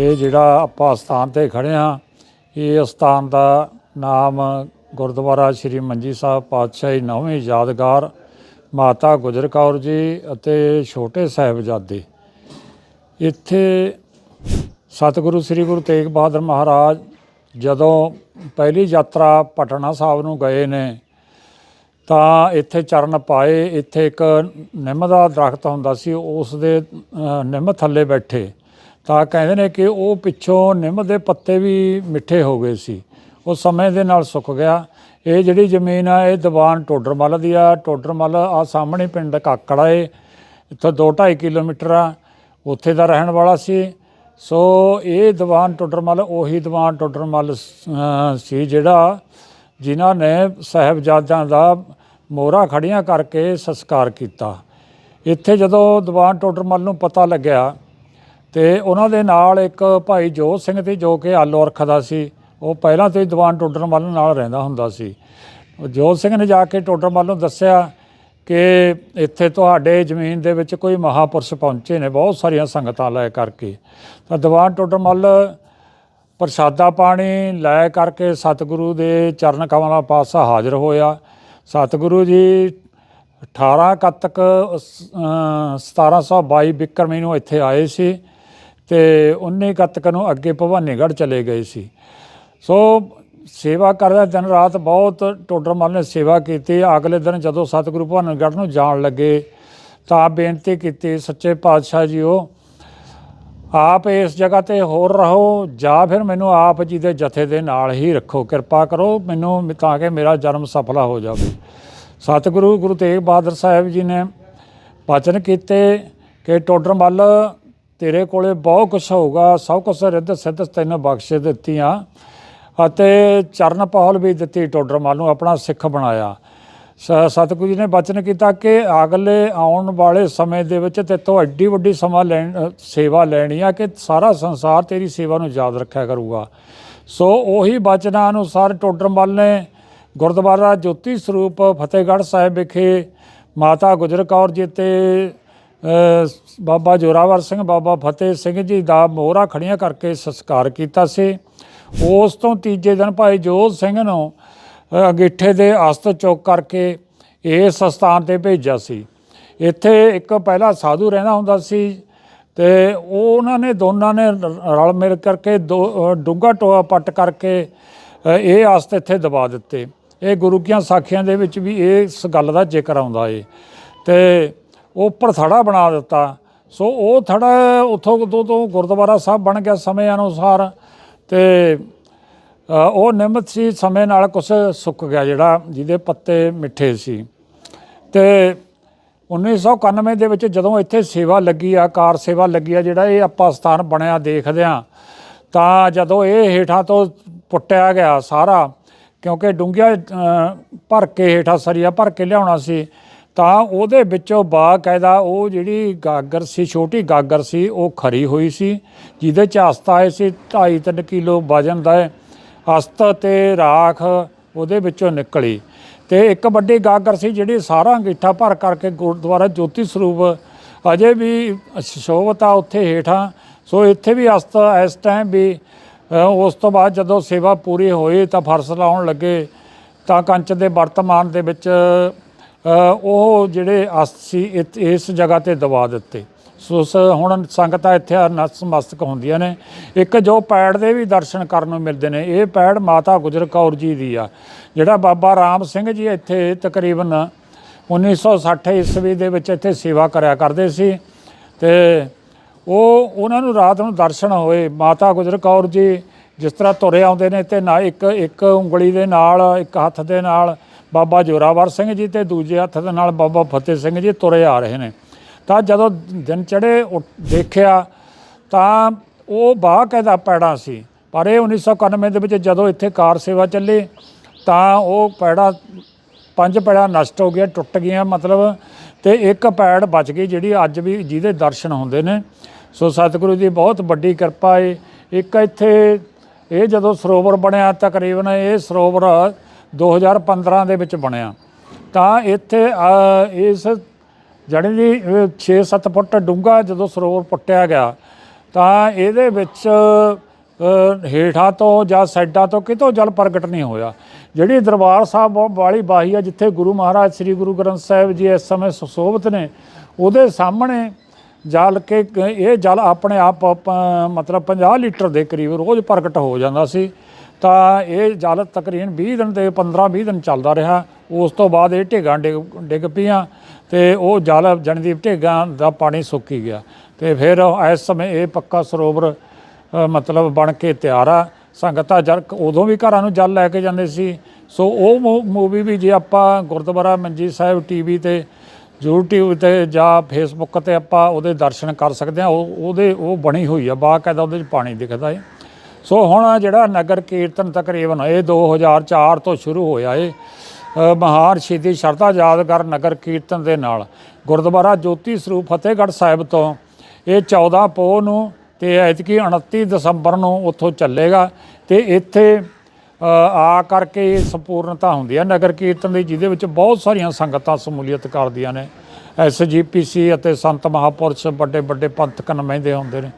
ਇਹ ਜਿਹੜਾ ਆਪਾਂ ਸਥਾਨ ਤੇ ਖੜੇ ਆ ਇਹ ਸਥਾਨ ਦਾ ਨਾਮ ਗੁਰਦੁਆਰਾ ਸ੍ਰੀ ਮੰਜੀ ਸਾਹਿਬ ਪਾਤਸ਼ਾਹੀ ਨੌਵੀਂ ਯਾਦਗਾਰ ਮਾਤਾ ਗੁਜਰ ਕੌਰ ਜੀ ਅਤੇ ਛੋਟੇ ਸਾਹਿਬਜ਼ਾਦੇ। ਇੱਥੇ ਸਤਿਗੁਰੂ ਸ੍ਰੀ ਗੁਰੂ ਤੇਗ ਬਹਾਦਰ ਮਹਾਰਾਜ ਜਦੋਂ ਪਹਿਲੀ ਯਾਤਰਾ ਪਟਨਾ ਸਾਹਿਬ ਨੂੰ ਗਏ ਨੇ, ਤਾਂ ਇੱਥੇ ਚਰਨ ਪਾਏ, ਇੱਥੇ ਇੱਕ ਨਿੰਮ ਦਾ ਦਰਖਤ ਹੁੰਦਾ ਸੀ, ਉਸ ਦੇ ਨਿੰਮ ਥੱਲੇ ਬੈਠੇ। ਤਾਂ ਕਹਿੰਦੇ ਨੇ ਕਿ ਉਹ ਪਿੱਛੋਂ ਨਿੰਮ ਦੇ ਪੱਤੇ ਵੀ ਮਿੱਠੇ ਹੋ ਗਏ ਸੀ। ਉਹ ਸਮੇਂ ਦੇ ਨਾਲ ਸੁੱਕ ਗਿਆ। ਇਹ ਜਿਹੜੀ ਜ਼ਮੀਨ ਆ, ਇਹ ਦੀਵਾਨ ਟੋਡਰਮਲ ਦੀ ਆ। ਟੋਡਰਮਲ ਆ ਸਾਹਮਣੇ ਪਿੰਡ ਕਾਕੜਾ ਏ। ਇੱਥੋਂ 2.5 ਕਿਲੋਮੀਟਰ ਆ। ਉੱਥੇ ਦਾ ਰਹਿਣ ਵਾਲਾ ਸੀ। ਸੋ ਇਹ ਦੀਵਾਨ ਟੋਡਰਮਲ ਉਹੀ ਦੀਵਾਨ ਟੋਡਰਮਲ ਸੀ ਜਿਹੜਾ ਜਿਨ੍ਹਾਂ ਨੇ ਸਾਹਿਬਜ਼ਾਦਿਆਂ ਦਾ ਮੋਹਰਾਂ ਖੜੀਆਂ ਕਰਕੇ ਸੰਸਕਾਰ ਕੀਤਾ। ਇੱਥੇ ਜਦੋਂ ਦੀਵਾਨ ਟੋਡਰਮਲ ਨੂੰ ਪਤਾ ਲੱਗਿਆ ਤੇ ਉਹਨਾਂ ਦੇ ਨਾਲ ਇੱਕ ਭਾਈ ਜੋਤ ਸਿੰਘ ਤੇ ਜੋ ਕਿ ਆਲੋ ਅਰਖ ਦਾ ਸੀ ਉਹ ਪਹਿਲਾਂ ਤੋਂ ਹੀ ਦੀਵਾਨ ਟੋਡਰਮੱਲ ਨਾਲ ਰਹਿੰਦਾ ਹੁੰਦਾ ਸੀ। ਜੋਤ ਸਿੰਘ ਨੇ ਜਾ ਕੇ ਟੋਡਰ ਮੱਲ ਨੂੰ ਦੱਸਿਆ ਕਿ ਇੱਥੇ ਤੁਹਾਡੇ ਜ਼ਮੀਨ ਦੇ ਵਿੱਚ ਕੋਈ ਮਹਾਪੁਰਸ਼ ਪਹੁੰਚੇ ਨੇ ਬਹੁਤ ਸਾਰੀਆਂ ਸੰਗਤਾਂ ਲੈ ਕਰਕੇ। ਤਾਂ ਦੀਵਾਨ ਟੋਡਰਮੱਲ ਪ੍ਰਸ਼ਾਦਾ ਪਾਣੀ ਲੈ ਕਰਕੇ ਸਤਿਗੁਰੂ ਦੇ ਚਰਨ ਕਮਲਾਂ ਪਾਸਾ ਹਾਜ਼ਰ ਹੋਇਆ। ਸਤਿਗੁਰੂ ਜੀ 18 ਕੱਤਕ ਅਸ- ਅ, 1722 ਬਿਕਰਮੀ ਨੂੰ ਇੱਥੇ ਆਏ ਸੀ। ਤੇ 19 ਕੱਤਕ ਨੂੰ ਅੱਗੇ ਭਵਾਨੀਗੜ੍ਹ ਚਲੇ ਗਏ ਸੀ। ਸੋ ਸੇਵਾ ਕਰਦਾ ਦਿਨ ਰਾਤ ਬਹੁਤ ਟੋਡਰ ਟੋਡਰਮੱਲ ਨੇ ਸੇਵਾ ਕੀਤੀ। ਅਗਲੇ ਦਿਨ ਜਦੋਂ ਸਤਿਗੁਰੂ ਭਵਾਨੀਗੜ੍ਹ ਨੂੰ ਜਾਣ ਲੱਗੇ ਤਾਂ ਬੇਨਤੀ ਕੀਤੀ, ਸੱਚੇ ਪਾਤਸ਼ਾਹ ਜੀਓ, ਆਪ ਇਸ ਜਗ੍ਹਾ ਤੇ ਹੋਰ ਰਹੋ, ਜਾਂ ਫਿਰ ਮੈਨੂੰ ਆਪ ਜੀ ਦੇ ਜਥੇ ਦੇ ਨਾਲ ਹੀ ਰੱਖੋ। ਕਿਰਪਾ ਕਰੋ ਮੈਨੂੰ ਤਾਂ ਕਿ ਮੇਰਾ ਜਨਮ ਸਫਲਾ ਹੋ ਜਾਵੇ। ਸਤਿਗੁਰੂ ਗੁਰੂ ਤੇਗ ਬਹਾਦਰ ਸਾਹਿਬ ਜੀ ਨੇ ਵਚਨ ਕੀਤੇ ਕਿ ਟੋਡਰਮੱਲ ਤੇਰੇ ਕੋਲੇ ਬਹੁਤ ਕੁਛ ਹੋਊਗਾ, ਸਭ ਕੁਛ ਰਿੱਧ ਸਿੱਧ ਤੈਨੂੰ ਬਖਸ਼ ਦਿੱਤੀਆਂ ਅਤੇ ਚਰਨ ਪਹਲ ਵੀ ਦਿੱਤੀ ਟੋਡਰਮੱਲ ਨੂੰ, ਆਪਣਾ ਸਿੱਖ ਬਣਾਇਆ। ਸ- ਸਤਿਗੁਰੂ ਜੀ ਨੇ ਬਚਨ ਕੀਤਾ ਕਿ ਅਗਲੇ ਆਉਣ ਵਾਲੇ ਸਮੇਂ ਦੇ ਵਿੱਚ ਤੇਤੋਂ ਐਡੀ ਵੱਡੀ ਸਮਾਂ ਲੈਣ, ਸੇਵਾ ਲੈਣੀ ਆ ਕਿ ਸਾਰਾ ਸੰਸਾਰ ਤੇਰੀ ਸੇਵਾ ਨੂੰ ਯਾਦ ਰੱਖਿਆ ਕਰੂਗਾ। ਸੋ ਉਹੀ ਬਚਨਾਂ ਅਨੁਸਾਰ ਟੋਡਰਮਲ ਨੇ ਗੁਰਦੁਆਰਾ ਜੋਤੀ ਸਰੂਪ ਫਤਿਹਗੜ੍ਹ ਸਾਹਿਬ ਵਿਖੇ ਮਾਤਾ ਗੁਜਰ ਕੌਰ ਜੀ ਤੇ ਬਾਬਾ ਜੋਰਾਵਰ ਸਿੰਘ ਬਾਬਾ ਫਤਿਹ ਸਿੰਘ ਜੀ ਦਾ ਮੋਹਰਾ ਖੜੀਆਂ ਕਰਕੇ ਸੰਸਕਾਰ ਕੀਤਾ ਸੀ। ਉਸ ਤੋਂ ਤੀਜੇ ਦਿਨ ਭਾਈ ਜੋਤ ਸਿੰਘ ਨੂੰ ਅ, ਅੰਗੀਠੇ ਦੇ ਅਸਤ ਚੁੱਕ ਕਰਕੇ ਇਸ ਸਥਾਨ ਤੇ ਭੇਜਿਆ ਸੀ। ਇੱਥੇ ਇੱਕ ਪਹਿਲਾ ਸਾਧੂ ਰਹਿੰਦਾ ਹੁੰਦਾ ਸੀ ਤੇ ਉਹ ਉਹਨਾਂ ਨੇ ਦੋਨਾਂ ਨੇ ਰ- ਰਲ ਮਿਲ ਕਰਕੇ ਦੋ ਡੂੰਘਾ ਟੋਆ ਪੱਟ ਕਰਕੇ ਇਹ ਅਸਤ ਇੱਥੇ ਦਬਾ ਦਿੱਤੇ। ਇਹ ਗੁਰੂ ਕੀਆਂ ਸਾਖੀਆਂ ਦੇ ਵਿੱਚ ਵੀ ਇਸ ਗੱਲ ਦਾ ਜ਼ਿਕਰ ਆਉਂਦਾ ਏ। ਤੇ ਉੱਪਰ ਥੜਾ ਬਣਾ ਦਿੱਤਾ। ਸੋ ਉਹ ਥੜਾ ਉੱਥੋਂ ਤੋਂ ਤੋਂ ਗੁਰਦੁਆਰਾ ਸਾਹਿਬ ਬਣ ਗਿਆ ਸਮੇਂ ਅਨੁਸਾਰ ਤੇ ਉਹ ਨਿਮਤ ਸੀ, ਸਮੇਂ ਨਾਲ ਕੁਝ ਸੁੱਕ ਗਿਆ ਜਿਹੜਾ ਜਿਹਦੇ ਪੱਤੇ ਮਿੱਠੇ ਸੀ। ਤੇ 1991 ਦੇ ਵਿੱਚ ਜਦੋਂ ਇੱਥੇ ਸੇਵਾ ਲੱਗੀ ਆ, ਕਾਰ ਸੇਵਾ ਲੱਗੀ ਆ, ਜਿਹੜਾ ਇਹ ਆਪਾਂ ਸਥਾਨ ਬਣਿਆ ਦੇਖਦੇ ਆ ਤਾਂ ਜਦੋਂ ਇਹ ਹੇਠਾਂ ਤੋਂ ਪੁੱਟਿਆ ਗਿਆ ਸਾਰਾ, ਕਿਉਂਕਿ ਡੂੰਘਿਆ ਭਰ ਕੇ ਹੇਠਾਂ ਸਰੀਆ ਭਰ ਕੇ ਲਿਆਉਣਾ ਸੀ ਤਾਂ ਉਹਦੇ ਵਿੱਚੋਂ ਬਾਕਾਇਦਾ ਉਹ ਜਿਹੜੀ ਗਾਗਰ ਸੀ, ਛੋਟੀ ਗਾਗਰ ਸੀ, ਉਹ ਖਰੀ ਹੋਈ ਸੀ, ਜਿਹਦੇ ਚ ਅਸਤ ਆਏ ਸੀ 2.5 ਕਿਲੋ ਵਜਨ ਦਾ ਅਸਤ ਤੇ ਰਾਖ ਉਹਦੇ ਵਿੱਚੋਂ ਨਿਕਲੀ। ਤੇ ਇੱਕ ਵੱਡੀ ਗਾਗਰ ਸੀ ਜਿਹੜੀ ਸਾਰਾ ਅੰਗੀਠਾ ਭਰ ਕਰਕੇ ਗੁਰਦੁਆਰਾ ਜੋਤੀ ਸਰੂਪ ਅਜੇ ਵੀ ਸ਼ੋਭਤ ਆ ਉੱਥੇ ਹੇਠਾਂ। ਸੋ ਇੱਥੇ ਵੀ ਅਸਤ ਇਸ ਟਾਈਮ ਵੀ ਉਸ ਤੋਂ ਬਾਅਦ ਜਦੋਂ ਸੇਵਾ ਪੂਰੀ ਹੋਈ ਤਾਂ ਫਰਸ਼ ਲਾਉਣ ਲੱਗੇ ਤਾਂ ਕੰਚ ਦੇ ਵਰਤਮਾਨ ਦੇ ਵਿੱਚ ਉਹ ਜਿਹੜੇ ਅਸਤ ਸੀ, ਇਤ- ਇਸ ਜਗ੍ਹਾ ਤੇ ਦਬਾ ਦਿੱਤੇ। ਸੋ ਸ ਹੁਣ ਸੰਗਤਾਂ ਇੱਥੇ ਨਤਮਸਤਕ ਹੁੰਦੀਆਂ ਨੇ। ਇੱਕ ਜੋ ਪੈੜ ਦੇ ਵੀ ਦਰਸ਼ਨ ਕਰਨ ਨੂੰ ਮਿਲਦੇ ਨੇ, ਇਹ ਪੈੜ ਮਾਤਾ ਗੁਜਰ ਕੌਰ ਜੀ ਦੀ ਆ। ਜਿਹੜਾ ਬਾਬਾ ਰਾਮ ਸਿੰਘ ਜੀ ਇੱਥੇ ਤਕਰੀਬਨ 1960 ਈਸਵੀ ਦੇ ਵਿੱਚ ਇੱਥੇ ਸੇਵਾ ਕਰਿਆ ਕਰਦੇ ਸੀ ਤੇ ਉਹ ਉਹਨਾਂ ਨੂੰ ਰਾਤ ਨੂੰ ਦਰਸ਼ਨ ਹੋਏ। ਮਾਤਾ ਗੁਜਰ ਕੌਰ ਜੀ ਜਿਸ ਤਰ੍ਹਾਂ ਤੁਰੇ ਆਉਂਦੇ ਨੇ ਤੇ ਨਾ ਇੱਕ ਇੱਕ ਉਂਗਲੀ ਦੇ ਨਾਲ, ਇੱਕ ਹੱਥ ਦੇ ਨਾਲ ਬਾਬਾ ਜੋਰਾਵਰ ਸਿੰਘ ਜੀ ਤੇ ਦੂਜੇ ਹੱਥ ਦੇ ਨਾਲ ਬਾਬਾ ਫਤਿਹ ਸਿੰਘ ਜੀ ਤੁਰੇ ਆ ਰਹੇ ਨੇ। ਤਾਂ ਜਦੋਂ ਦਿਨ ਚੜੇ ਦੇਖਿਆ ਤਾਂ ਉਹ ਬਾਕਾਇਦਾ ਪੈੜਾ ਸੀ? ਪਰ ਇਹ 1991 ਦੇ ਵਿੱਚ ਜਦੋਂ ਇੱਥੇ ਕਾਰ ਸੇਵਾ ਚੱਲੀ ਤਾਂ ਉਹ ਪੈੜਾ, ਪੰਜ ਪੈੜਾ ਨਸ਼ਟ ਹੋ ਗਿਆ, ਟੁੱਟ ਗਈਆਂ ਮਤਲਬ ਤੇ ਇੱਕ ਪੈੜ ਬਚ ਗਈ ਜਿਹੜੀ ਅੱਜ ਵੀ ਜਿਹਦੇ ਦਰਸ਼ਨ ਹੁੰਦੇ ਨੇ। ਸੋ ਸਤਿਗੁਰੂ ਦੀ ਬਹੁਤ ਵੱਡੀ ਕਿਰਪਾ ਏ। ਇੱਕ ਇੱਥੇ ਇਹ ਜਦੋਂ ਸਰੋਵਰ ਬਣਿਆ ਤਕਰੀਬਨ ਇਹ ਸਰੋਵਰ 2015 ਦੇ ਵਿੱਚ ਬਣਿਆ। ਤਾਂ ਇੱਥੇ ਇਸ ਜਣੀ ਦੀ 6-7 ਫੁੱਟ ਡੂੰਘਾ ਜਦੋਂ ਸਰੋਵਰ ਪੁੱਟਿਆ ਗਿਆ, ਤਾਂ ਇਹਦੇ ਵਿੱਚ ਹੇਠਾਂ ਤੋਂ ਜਾਂ ਸਾਈਡਾਂ ਤੋਂ ਕਿਤੋਂ ਜਲ ਪ੍ਰਗਟ ਨਹੀਂ ਹੋਇਆ। ਜਿਹੜੀ ਦਰਬਾਰ ਸਾਹਿਬ ਵਾਲੀ ਬਾਹੀ ਆ, ਜਿੱਥੇ ਗੁਰੂ ਮਹਾਰਾਜ, ਸ੍ਰੀ ਗੁਰੂ ਗ੍ਰੰਥ ਸਾਹਿਬ ਜੀ ਇਸ ਸਮੇਂ ਸੁਸ਼ੋਭਿਤ ਨੇ, ਉਹਦੇ ਸਾਹਮਣੇ ਜਲ ਕੇ ਇਹ ਜਲ ਆਪਣੇ ਆਪ ਪ- ਮਤਲਬ 50 ਲੀਟਰ ਦੇ ਕਰੀਬ ਰੋਜ਼ ਪ੍ਰਗਟ ਹੋ ਜਾਂਦਾ ਸੀ। ਤਾਂ ਇਹ ਜਲ ਤਕਰੀਬਨ 20 ਦਿਨ ਤੇ 15 20 ਦਿਨ ਚੱਲਦਾ ਰਿਹਾ। ਉਸ ਤੋਂ ਬਾਅਦ ਇਹ ਢੇਗਾਂ ਡਿੱਗ ਡਿੱਗ ਪਈਆਂ ਤੇ ਉਹ ਜਲ ਜਨਦੀਪ ਢੇਗਾਂ ਦਾ ਪਾਣੀ ਸੁੱਕੀ ਗਿਆ। ਤੇ ਫਿਰ ਇਸ ਸਮੇਂ ਇਹ ਪੱਕਾ ਸਰੋਵਰ ਮਤਲਬ ਬਣ ਕੇ ਤਿਆਰ ਆ। ਸੰਗਤਾਂ ਜਲ ਉਦੋਂ ਵੀ ਘਰਾਂ ਨੂੰ ਜਲ ਲੈ ਕੇ ਜਾਂਦੇ ਸੀ। ਸੋ ਉਹ ਮੂਵੀ ਵੀ ਜੇ ਆਪਾਂ ਗੁਰਦੁਆਰਾ ਮੰਜੀ ਸਾਹਿਬ ਟੀਵੀ ਤੇ YouTube ਤੇ ਜਾਂ ਫੇਸਬੁੱਕ ਤੇ ਆਪਾਂ ਉਹਦੇ ਦਰਸ਼ਨ ਕਰ ਸਕਦੇ ਆ ਉਹ, ਉਹਦੇ, ਉਹ ਬਣੀ ਹੋਈ ਆ, ਬਾਕਾਇਦਾ ਉਹਦੇ 'ਚ ਪਾਣੀ ਦਿਖਦਾ ਹੈ ਸੋ ਹੁਣ ਜਿਹੜਾ ਨਗਰ ਕੀਰਤਨ ਤਕਰੀਬਨ ਇਹ 2004 ਤੋਂ ਸ਼ੁਰੂ ਹੋਇਆ ਏ ਮਹਾਨ ਸ਼ਹੀਦੀ ਸ਼ਰਧਾ ਯਾਦਗਾਰ ਨਗਰ ਕੀਰਤਨ ਦੇ ਨਾਲ। ਗੁਰਦੁਆਰਾ ਜੋਤੀ ਸਰੂਪ ਫਤਿਹਗੜ੍ਹ ਸਾਹਿਬ ਤੋਂ ਇਹ 14 ਪੋਹ ਨੂੰ ਤੇ ਐਤਕੀ 29 ਦਸੰਬਰ ਨੂੰ ਉੱਥੋਂ ਚੱਲੇਗਾ ਤੇ ਇੱਥੇ ਆ ਕਰਕੇ ਇਹ ਸੰਪੂਰਨਤਾ ਹੁੰਦੀ ਹੈ ਨਗਰ ਕੀਰਤਨ ਦੀ ਜਿਹਦੇ ਵਿੱਚ ਬਹੁਤ ਸਾਰੀਆਂ ਸੰਗਤਾਂ ਸਮੂਲੀਅਤ ਕਰਦੀਆਂ ਨੇ। ਐਸਜੀਪੀਸੀ ਅਤੇ ਸੰਤ ਮਹਾਪੁਰਸ਼ ਵੱਡੇ ਵੱਡੇ ਪੰਥਕ ਨੁਮਾਇੰਦੇ ਹੁੰਦੇ ਨੇ।